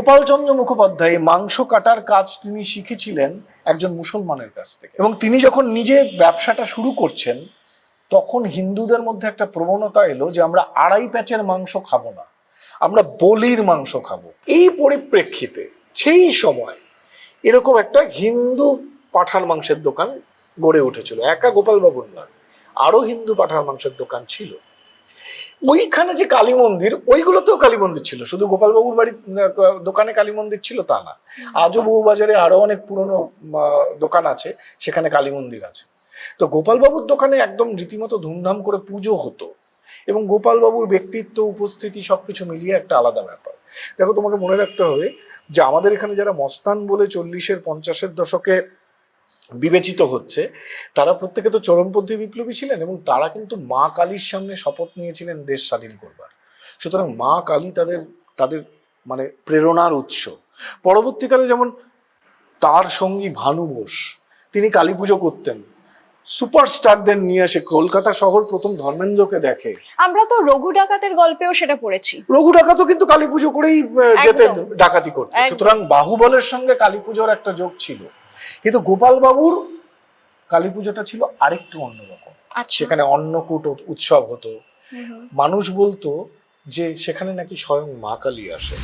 গোপালচন্দ্র মুখোপাধ্যায় মাংস কাটার কাজ তিনি শিখেছিলেন একজন মুসলমানের কাছ থেকে। এবং তিনি যখন নিজে ব্যবসাটা শুরু করছেন, তখন হিন্দুদের মধ্যে একটা প্রবণতা এলো যে আমরা আড়াই প্যাচের মাংস খাব না, আমরা বলির মাংস খাব। এই পরিপ্রেক্ষিতে সেই সময় এরকম একটা হিন্দু পাঠার মাংসের দোকান গড়ে উঠেছিল। একা গোপালবাবুর নয় আরও হিন্দু পাঠার মাংসের দোকান ছিল। ওইখানে যে কালী মন্দির, ওইগুলোতেও কালী মন্দির ছিল। শুধু গোপালবাবুর বাড়ির দোকানে কালী মন্দির ছিল তা না। আজও বহু বাজারে আরও অনেক পুরনো দোকান আছে, সেখানে কালী মন্দির আছে। তো গোপালবাবুর দোকানে একদম রীতিমতো ধুমধাম করে পুজো হতো এবং গোপালবাবুর ব্যক্তিত্ব, উপস্থিতি সবকিছু মিলিয়ে একটা আলাদা ব্যাপার। দেখো, তোমাকে মনে রাখতে হবে যে আমাদের এখানে যারা মস্তান বলে চল্লিশের পঞ্চাশের দশকে বিবেচিত হচ্ছে। তারা প্রত্যেকে তো চরমপন্থী বিপ্লবী ছিলেন এবং তারা কিন্তু মা কালীর সামনে শপথ নিয়েছিলেন দেশ স্বাধীন করবার। সুতরাং মা কালী তাদের তাদের মানে প্রেরণার উৎস। পরবর্তীকালে যেমন তার সঙ্গী ভানু বোস তিনি কালী পুজো করতেন। সুপারস্টারদের নিয়ে এসে কলকাতা শহর প্রথম ধর্মেন্দ্রকে দেখে। আমরা তো রঘু ডাকাতের গল্পেও সেটা পড়েছি। রঘু ডাকাতও কিন্তু কালী পুজো করেই একদম। ডাকাতি করতে সুতরাং বাহুবলের সঙ্গে কালী পুজোর একটা যোগ ছিল। কিন্তু গোপালবাবুর কালী পুজোটা ছিল আরেকটু অন্যরকম আচ্ছা। সেখানে অন্নকূট উৎসব হতো। মানুষ বলতো যে সেখানে নাকি স্বয়ং মা কালী আসে